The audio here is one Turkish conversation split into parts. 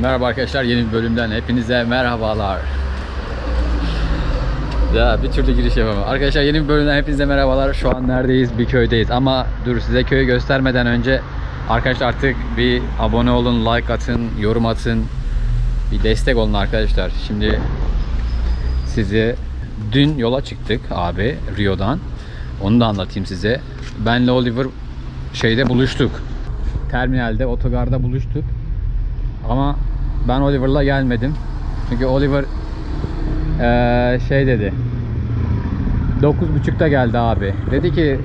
Merhaba arkadaşlar yeni bir bölümden hepinize merhabalar. Ya bir türlü giriş yapamam. Arkadaşlar yeni bir bölümden hepinize merhabalar. Şu an neredeyiz? Bir köydeyiz. Ama dur size köyü göstermeden önce arkadaşlar artık bir abone olun, like atın, yorum atın. Bir destek olun arkadaşlar. Şimdi size dün yola çıktık abi Rio'dan. Onu da anlatayım size. Benle Oliver şeyde buluştuk. Terminalde, otogarda buluştuk. Ama ben Oliver'la gelmedim. Çünkü Oliver eee, şey dedi. 9.30'da geldi abi. Dedi ki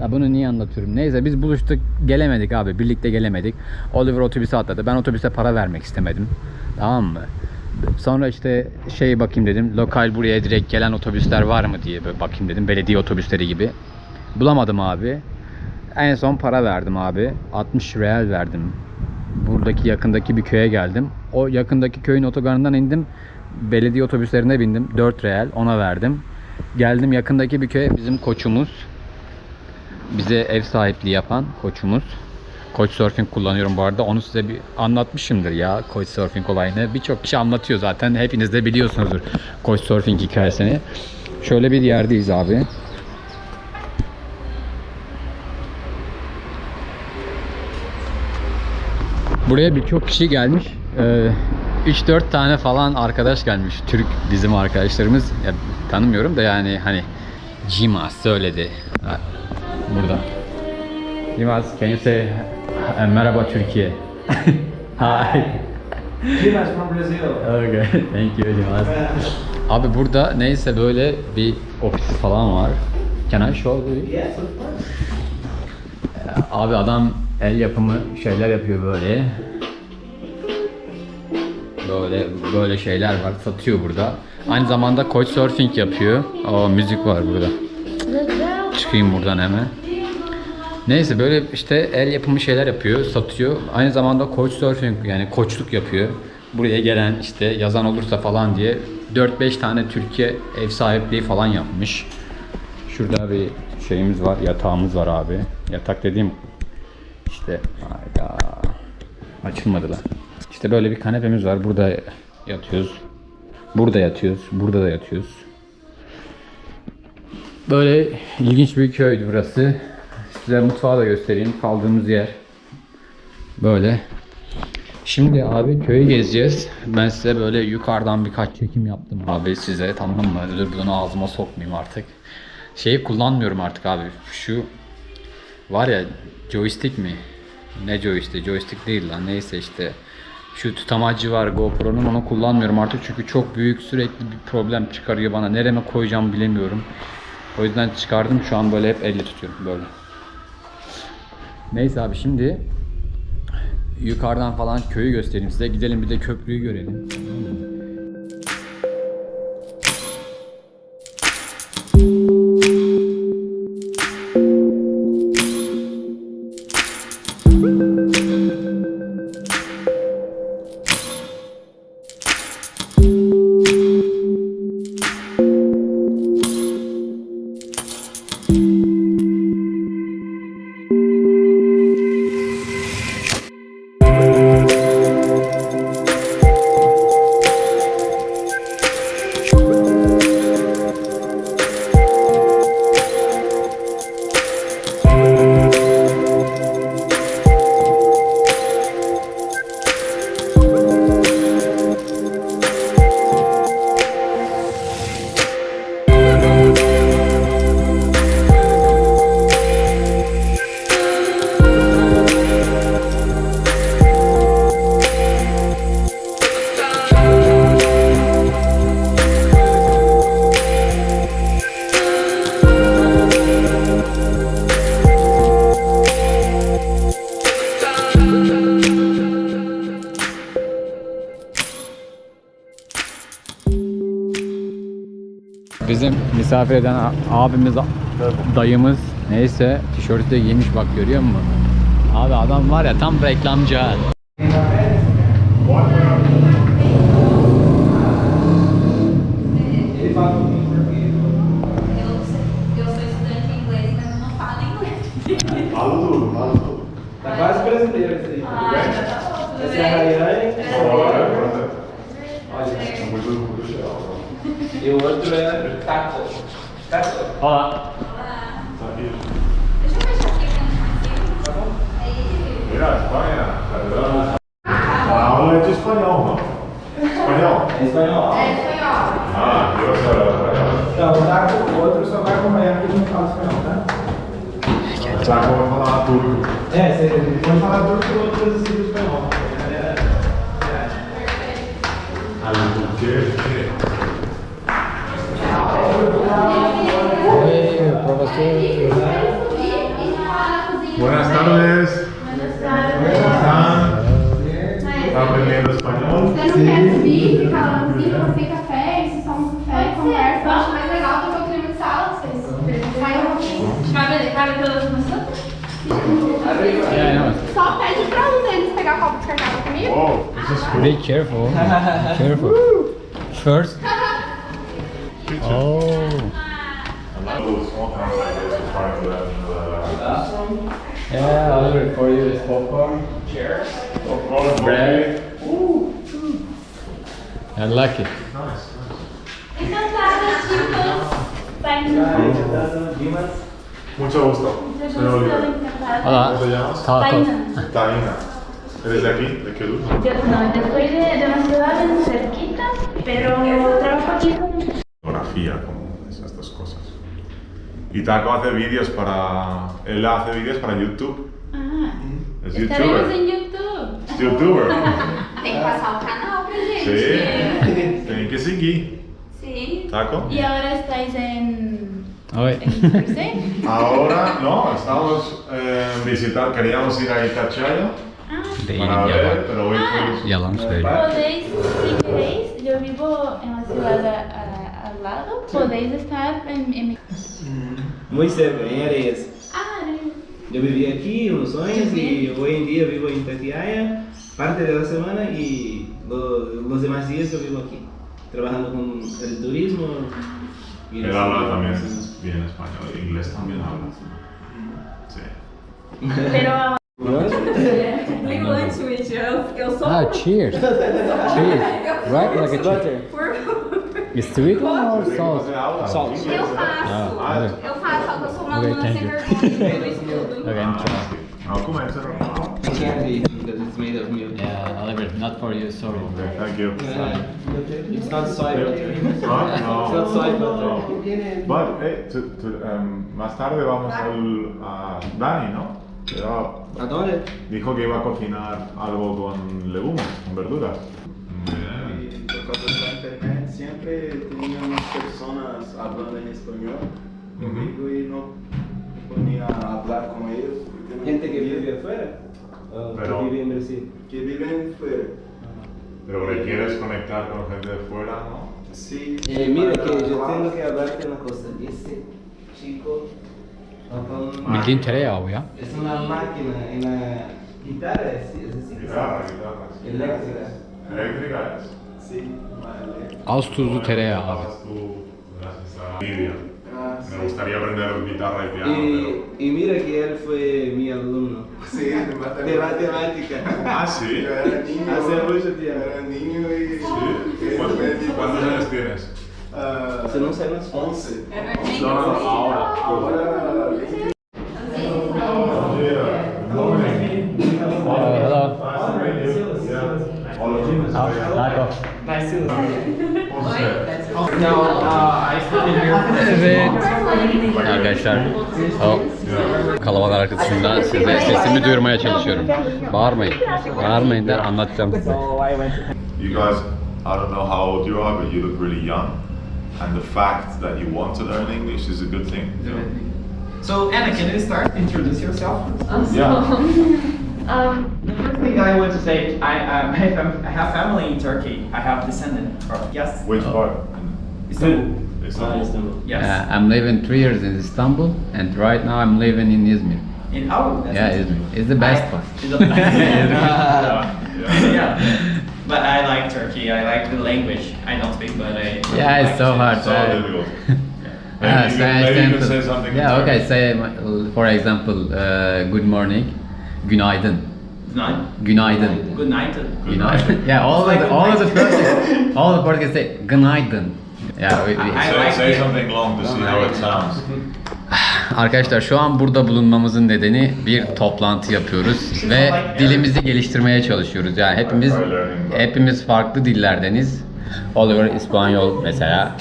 ya bunu niye anlatıyorum? Neyse biz buluştuk gelemedik abi. Birlikte gelemedik. Oliver otobüse atladı. Ben otobüse para vermek istemedim. Tamam mı? Sonra işte şey bakayım dedim. Lokal buraya direkt gelen otobüsler var mı diye böyle bakayım dedim. Belediye otobüsleri gibi. Bulamadım abi. En son para verdim abi. 60 real verdim. Buradaki yakındaki bir köye geldim. O yakındaki köyün otogarından indim. Belediye otobüslerine bindim. 4 real ona verdim. Geldim yakındaki bir köye bizim koçumuz. Bize ev sahipliği yapan koçumuz. Coach Surfing kullanıyorum bu arada. Onu size bir anlatmışımdır ya Coach Surfing olayını. Birçok kişi anlatıyor zaten. Hepiniz de biliyorsunuzdur Coach Surfing hikayesini. Şöyle bir yerdeyiz abi. Buraya birçok kişi gelmiş. Ee, 3-4 tane falan arkadaş gelmiş. Türk bizim arkadaşlarımız. Ya, tanımıyorum da yani hani Cimas söyledi. Burada. Cimas, can you say merhaba Türkiye? Hi. Dimas from Brazil. Okay, thank you Cimas. Abi burada neyse böyle bir ofis falan var. Can I show you? Yes, of course. Abi adam el yapımı şeyler yapıyor böyle. Böyle böyle şeyler var satıyor burada. Aynı zamanda coach surfing yapıyor. Aa müzik var burada. Çıkayım buradan hemen. Neyse böyle işte el yapımı şeyler yapıyor, satıyor. Aynı zamanda coach surfing yani koçluk yapıyor. Buraya gelen işte yazan olursa falan diye 4-5 tane Türkiye ev sahipliği falan yapmış. Şurada bir şeyimiz var, yatağımız var abi. Yatak dediğim işte hayda açılmadı lan. İşte böyle bir kanepemiz var. Burada yatıyoruz. Burada yatıyoruz. Burada da yatıyoruz. Böyle ilginç bir köydü burası. Size mutfağı da göstereyim. Kaldığımız yer. Böyle. Şimdi abi köyü gezeceğiz. Ben size böyle yukarıdan birkaç çekim yaptım abi size tamam mı? Dur bunu ağzıma sokmayayım artık. Şeyi kullanmıyorum artık abi. Şu var ya joystick mi? Ne joystick? Joystick değil lan neyse işte. Şu tutamacı var GoPro'nun onu kullanmıyorum artık çünkü çok büyük sürekli bir problem çıkarıyor bana. Nereme koyacağım bilemiyorum. O yüzden çıkardım şu an böyle hep elle tutuyorum böyle. Neyse abi şimdi yukarıdan falan köyü göstereyim size. Gidelim bir de köprüyü görelim. Misafir eden abimiz, dayımız neyse tişörtü de giymiş bak görüyor musun? Abi adam var ya tam reklamcı ha. Tá quase brasileiro esse aí. É. E o outro é Taco. Taco. Olá. Deixa eu fechar aqui pra não Aí. Mira, España, catedral. La aula es español, ¿no? Español. É espanhol. É espanhol. Ah, soy español. Então, o Taco, o outro só vai acompanhar porque não fala espanhol, tá? Ya como falar turco. É, você pode falar turco, não quer subir, fica lá no fim, você café, isso toma um café, conversa. Eu acho mais legal do que o clima de sala, vocês. Caiu um pouquinho. Cabe todas as pessoas? Só pede pra um deles pegar copo de cartão comigo. Wow. Be careful. Be careful. First. oh. Yeah, I'll record you This popcorn. Cheers. Popcorn, bread. I like it. Chicos. Mucho gusto. Oliver. Hola. ¿Cómo te llamas? Taina. ¿Eres de aquí? ¿De qué luz? Yo no, yo soy de, de una ciudad en cerquita, pero trabajo aquí con... Fotografía, como esas dos cosas. Y Taco hace vídeos para. Él hace vídeos para YouTube. Ah, Es estaremos youtuber. en YouTube. Es youtuber. Tem que passar o canal. Sí. Tienen que seguir. Taco. Y ahora estáis en... En Cruzeiro. Ahora, no, estamos eh, visitando, queríamos ir a Itachaya Ah, Değilim para ver, pero hoy. Yalan söylüyor. podéis, si queréis, yo vivo en la ciudad a- a- al lado, podéis estar en, en mi... Muito cerca, em Areias. Ah, no. Eu vivi aqui uns anos e hoje em dia vivo em Tatiaia, parte da semana e lo- los demás días eu vivo aqui, trabalhando com el turismo. y Él habla también bien español, inglés también habla. Sí. Pero. Ligo eu sou. Ah, cheers. cheers. Right, like a cheers. Por favor. Is sweet one or ¿Você salt? Salt. Eu faço. Ah, okay. Eu faço, só que eu sou uma aluna thank sem you. vergonha. Eu estudo. I'm trying. Candy, because it's made of milk. Yeah, Oliver, not for you, sorry. Thank you. It's not soy butter. It's no. not soy butter. But, eh, to- to, em, más tarde vamos al, a Dani, ¿no? Era- Adore. dijo que iba a cocinar algo con legumes, con verduras. Bien. Y por da internet siempre tenía unas personas hablando en español conmigo y no ponía a hablar con ellos. no Gente que vive afuera. O Pero- que vive en Brasil. Que viven fuera. Pero le quieres conectar con gente de fuera, ¿no? Sí. Eh, mira que yo hablar. tengo que hablarte una cosa. Este chico con- tereyağı bu ya. es una máquina en la guitarra, es, es así. Guitarra, guitarra. sí. Eléctrica. Eléctrica es. Sí, vale. Abi. Hablabas tú, gracias a Lidia. Ah, Me gustaría aprender guitarra y piano, Y, y mira que él fue mi alumno Sim, de matemática. De matemática. Ah, sim. Eu era niño. Hace mucho tiempo. Yo era niño y. Sí. ¿Cuántos, ¿Cuántos años tienes? Você não saiu nas 11. Era 11 anos. Aula. Agora. Bom dia. Bom dia. Hello. Hello. Nice to meet you. Now, uh, I study here. Arkadaşlar, o kalabalık arkasında size sesimi duyurmaya çalışıyorum. Bağırmayın. Bağırmayın da anlatacağım size. You guys, I don't know how old you are, but you look really young. And the fact that you want to learn English is a good thing. So Anna, can you start? Introduce yourself. Yeah. Um, The first thing I want to say, I, um, I, have, family in Turkey. I have descendant from yes. Which part? Istanbul. Ah, Istanbul. Istanbul. Yes. Uh, I'm living three years in Istanbul and right now I'm living in Izmir. In oh, that's Yeah, it. Izmir. It's the best I- part. It's the best. Yeah. yeah. But I like Turkey. I like the language. I don't speak, but I. Yeah, like it's so it. hard. So uh, difficult. Yeah, Maybe you so can- I maybe you can say something Yeah, okay. Turkish. Say, uh, for example, uh, good morning, günaydın. Night. Günaydın. Good night. Günaydın. yeah, all of the, all of the Portuguese, all of the Portuguese say günaydın. Yeah, we, we, I Say, like say it. something long to see how it sounds. Arkadaşlar şu an burada bulunmamızın nedeni bir toplantı yapıyoruz ve dilimizi geliştirmeye çalışıyoruz. Yani hepimiz hepimiz farklı dillerdeniz. Oliver İspanyol mesela,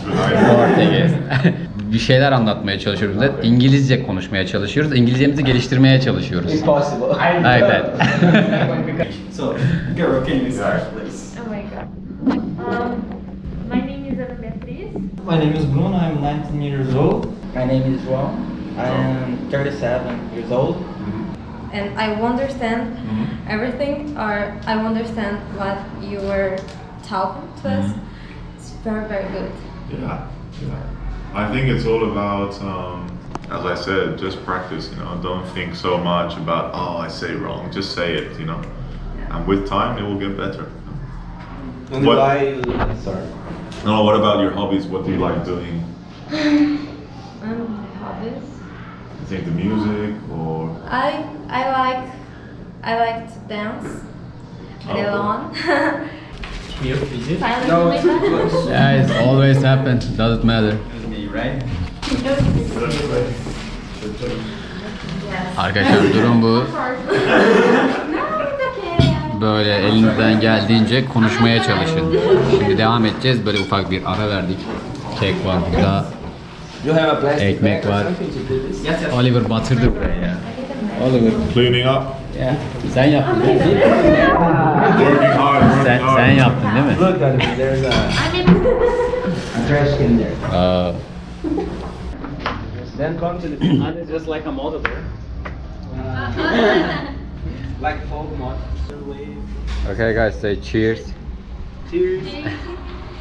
Portekiz. bir şeyler anlatmaya çalışıyoruz. bize. İngilizce konuşmaya çalışıyoruz. İngilizcemizi geliştirmeye çalışıyoruz. Impossible. Evet. so, girl, can you start, please? Ana My name is Bruno, I'm 19 years old. My name is João, I am 37 years old. Mm-hmm. And I understand mm-hmm. everything, or I understand what you were talking to us. Mm-hmm. It's very, very good. Yeah, yeah. I think it's all about, um, as I said, just practice. You know, don't think so much about oh I say wrong. Just say it. You know, and with time it will get better. And What- why you, sorry. No, what about your hobbies? What do you like doing? Um, and my hobbies. You think the music or I I like I like to dance Oh, alone. You, is it? No, like too close. Yeah, it's always happens. Doesn't matter. Me, right? Arkadaşlar durum bu. Böyle elinizden geldiğince konuşmaya çalışın. Şimdi devam edeceğiz. Böyle ufak bir ara verdik. Kek var burada. Ekmek var. Oliver batırdı buraya ya. Oliver cleaning up? Yeah. sen yaptın değil mi? Working hard, Sen, sen yaptın değil mi? Look at it, there's a trash can there. Aa, Then come to the just like a model there. like folk model. okay guys say cheers. Cheers.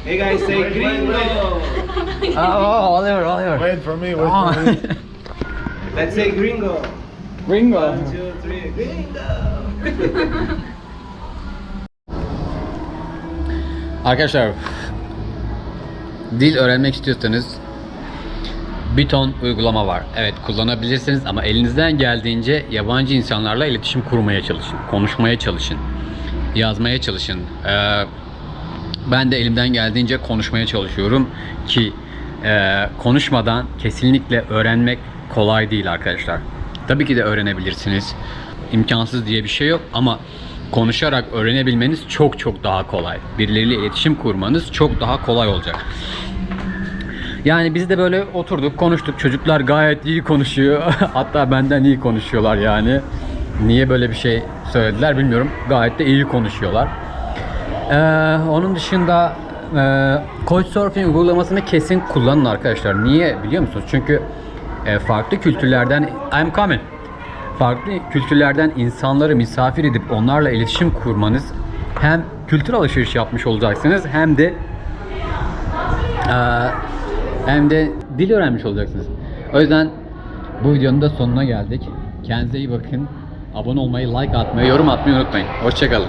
Hey guys, say gringo. oh, Oliver, Oliver. Wait for me. Wait Oh. for me. Let's say gringo. Ringo. One, two, three, gringo. Arkadaşlar dil öğrenmek istiyorsanız bir ton uygulama var. Evet kullanabilirsiniz ama elinizden geldiğince yabancı insanlarla iletişim kurmaya çalışın. Konuşmaya çalışın. Yazmaya çalışın. Ee, ben de elimden geldiğince konuşmaya çalışıyorum ki e, konuşmadan kesinlikle öğrenmek kolay değil arkadaşlar. Tabii ki de öğrenebilirsiniz. İmkansız diye bir şey yok ama konuşarak öğrenebilmeniz çok çok daha kolay. Birileriyle iletişim kurmanız çok daha kolay olacak. Yani biz de böyle oturduk, konuştuk. Çocuklar gayet iyi konuşuyor. Hatta benden iyi konuşuyorlar yani. Niye böyle bir şey söylediler bilmiyorum. Gayet de iyi konuşuyorlar. Ee, onun dışında e, Couchsurfing uygulamasını kesin kullanın arkadaşlar. Niye biliyor musunuz? Çünkü e, farklı kültürlerden I'm coming. Farklı kültürlerden insanları misafir edip onlarla iletişim kurmanız hem kültür alışveriş yapmış olacaksınız hem de e, hem de dil öğrenmiş olacaksınız. O yüzden bu videonun da sonuna geldik. Kendinize iyi bakın. Abone olmayı, like atmayı, yorum atmayı unutmayın. Hoşçakalın.